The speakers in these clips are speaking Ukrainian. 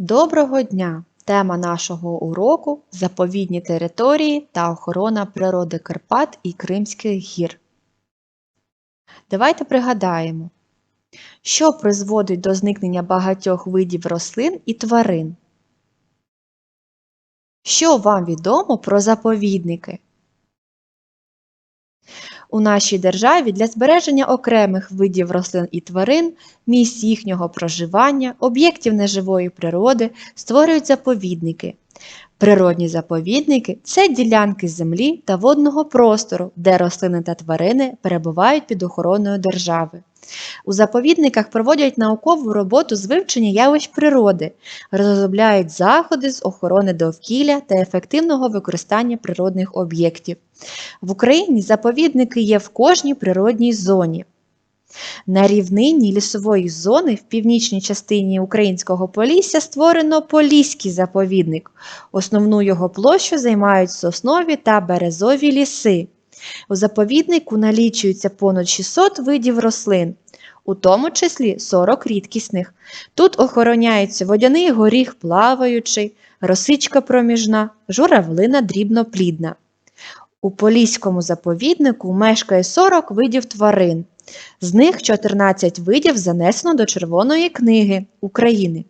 Доброго дня! Тема нашого уроку заповідні території та охорона природи Карпат і Кримських гір. Давайте пригадаємо, що призводить до зникнення багатьох видів рослин і тварин. Що вам відомо про заповідники? У нашій державі для збереження окремих видів рослин і тварин, місць їхнього проживання, об'єктів неживої природи створюють заповідники. Природні заповідники це ділянки землі та водного простору, де рослини та тварини перебувають під охороною держави. У заповідниках проводять наукову роботу з вивчення явищ природи, розробляють заходи з охорони довкілля та ефективного використання природних об'єктів. В Україні заповідники є в кожній природній зоні. На рівнині лісової зони в північній частині українського Полісся створено Поліський заповідник. Основну його площу займають соснові та березові ліси. У заповіднику налічується понад 600 видів рослин, у тому числі 40 рідкісних. Тут охороняються водяний горіх плаваючий, росичка проміжна, журавлина дрібноплідна. У Поліському заповіднику мешкає 40 видів тварин. З них 14 видів занесено до Червоної книги України.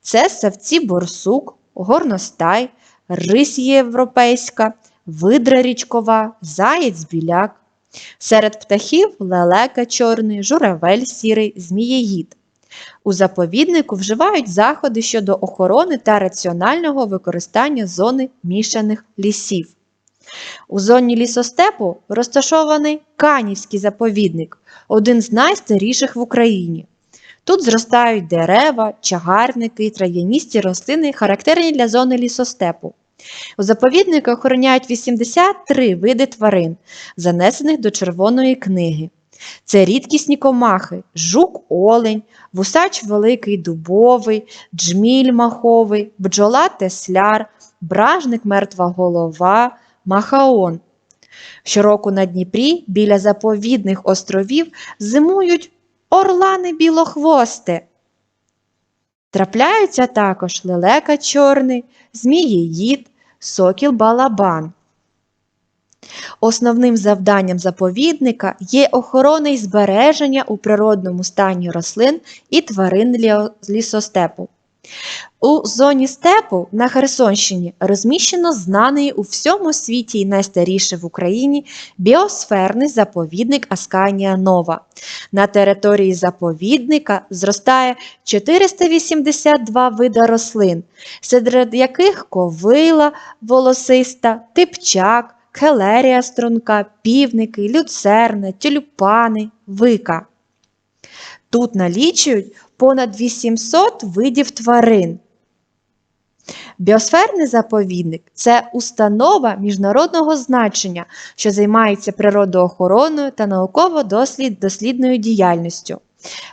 Це савці борсук, горностай, рись європейська, видра річкова, заєць біляк. Серед птахів лелека чорний, журавель сірий, змієїд. У заповіднику вживають заходи щодо охорони та раціонального використання зони мішаних лісів. У зоні лісостепу розташований Канівський заповідник, один з найстаріших в Україні. Тут зростають дерева, чагарники, трав'яністі рослини, характерні для зони лісостепу. У заповіднику охороняють 83 види тварин, занесених до Червоної книги. Це рідкісні комахи, жук-олень, вусач великий дубовий, джміль маховий, бджола тесляр, бражник мертва голова, махаон. Щороку на Дніпрі біля заповідних островів зимують орлани білохвости. Трапляються також лелека чорний, змієїд, сокіл балабан. Основним завданням заповідника є охорона і збереження у природному стані рослин і тварин лісостепу. У зоні степу на Херсонщині розміщено знаний у всьому світі і найстаріший в Україні біосферний заповідник Асканія Нова. На території заповідника зростає 482 вида рослин, серед яких ковила волосиста, типчак, келерія струнка, півники, люцерна, тюльпани, вика. Тут налічують понад 800 видів тварин. Біосферний заповідник це установа міжнародного значення, що займається природоохороною та науково-дослідною діяльністю.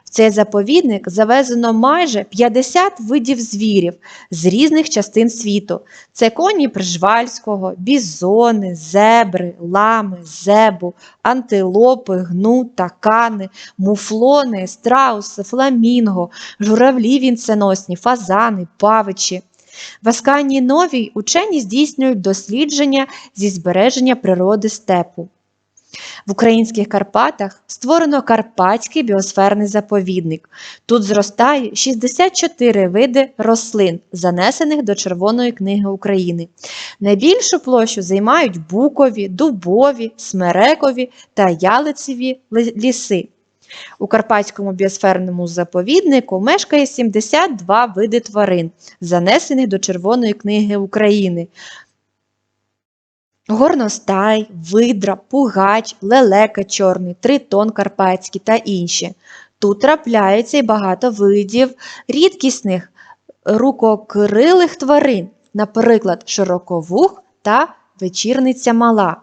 В цей заповідник завезено майже 50 видів звірів з різних частин світу. Це коні Прижвальського, бізони, зебри, лами, зебу, антилопи, гну, такани, муфлони, страуси, фламінго, журавлі вінценосні, фазани, павичі. В Асканії Новій учені здійснюють дослідження зі збереження природи степу. В українських Карпатах створено Карпатський біосферний заповідник. Тут зростає 64 види рослин, занесених до Червоної книги України. Найбільшу площу займають букові, дубові, смерекові та ялицеві ліси. У Карпатському біосферному заповіднику мешкає 72 види тварин, занесених до Червоної книги України. Горностай, видра, пугач, лелека чорний, тритон карпатський та інші. Тут трапляється і багато видів рідкісних рукокрилих тварин, наприклад, широковух та вечірниця мала.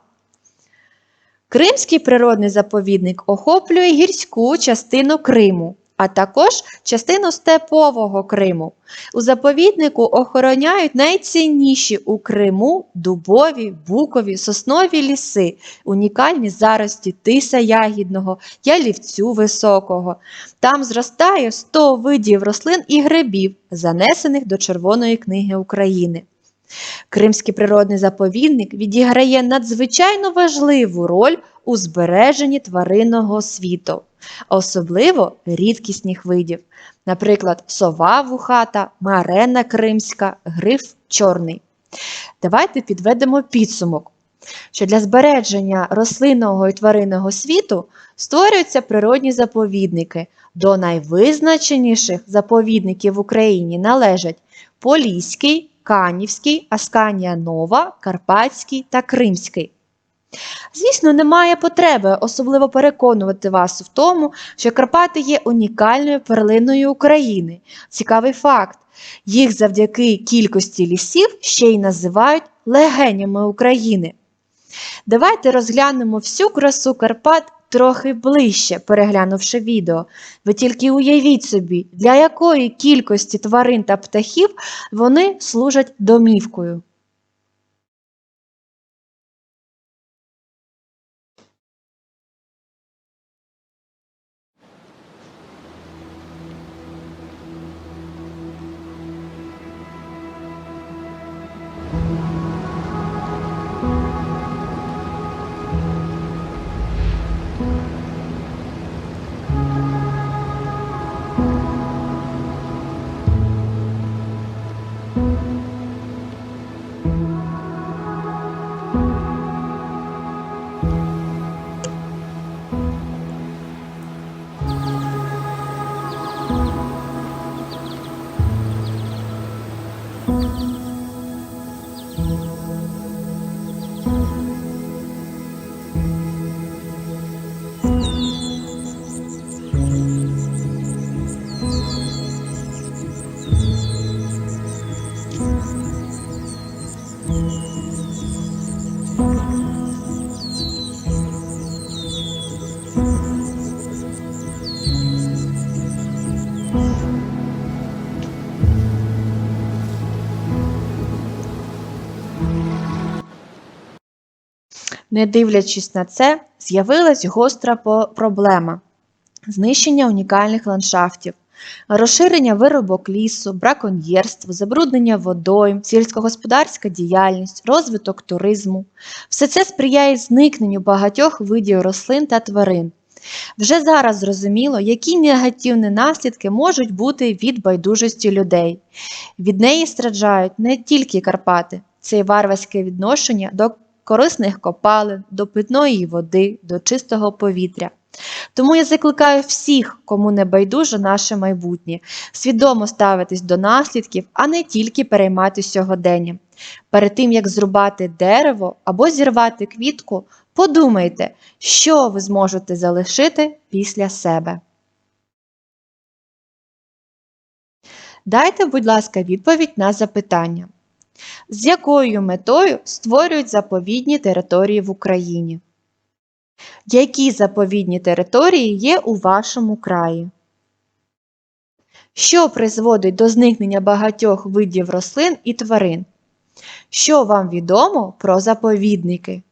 Кримський природний заповідник охоплює гірську частину Криму. А також частину степового Криму. У заповіднику охороняють найцінніші у Криму дубові, букові, соснові ліси, унікальні зарості тиса ягідного, ялівцю високого. Там зростає 100 видів рослин і грибів, занесених до Червоної книги України. Кримський природний заповідник відіграє надзвичайно важливу роль у збереженні тваринного світу, особливо рідкісних видів, наприклад, сова вухата, марена кримська, гриф чорний. Давайте підведемо підсумок, що для збереження рослинного і тваринного світу створюються природні заповідники. До найвизначеніших заповідників в Україні належать Поліський, Канівський, Асканія Нова, Карпатський та Кримський. Звісно, немає потреби особливо переконувати вас в тому, що Карпати є унікальною перлиною України. Цікавий факт. Їх завдяки кількості лісів ще й називають легенями України. Давайте розглянемо всю красу Карпат трохи ближче, переглянувши відео. Ви тільки уявіть собі, для якої кількості тварин та птахів вони служать домівкою. Не дивлячись на це, з'явилась гостра проблема знищення унікальних ландшафтів, розширення виробок лісу, браконьєрство, забруднення водойм, сільськогосподарська діяльність, розвиток туризму. Все це сприяє зникненню багатьох видів рослин та тварин. Вже зараз зрозуміло, які негативні наслідки можуть бути від байдужості людей. Від неї страждають не тільки Карпати, це варварське відношення до корисних копалин, до питної води, до чистого повітря. Тому я закликаю всіх, кому не байдуже наше майбутнє, свідомо ставитись до наслідків, а не тільки перейматися сьогоденням. Перед тим, як зрубати дерево або зірвати квітку, подумайте, що ви зможете залишити після себе. Дайте, будь ласка, відповідь на запитання. З якою метою створюють заповідні території в Україні? Які заповідні території є у вашому краї? Що призводить до зникнення багатьох видів рослин і тварин? Що вам відомо про заповідники?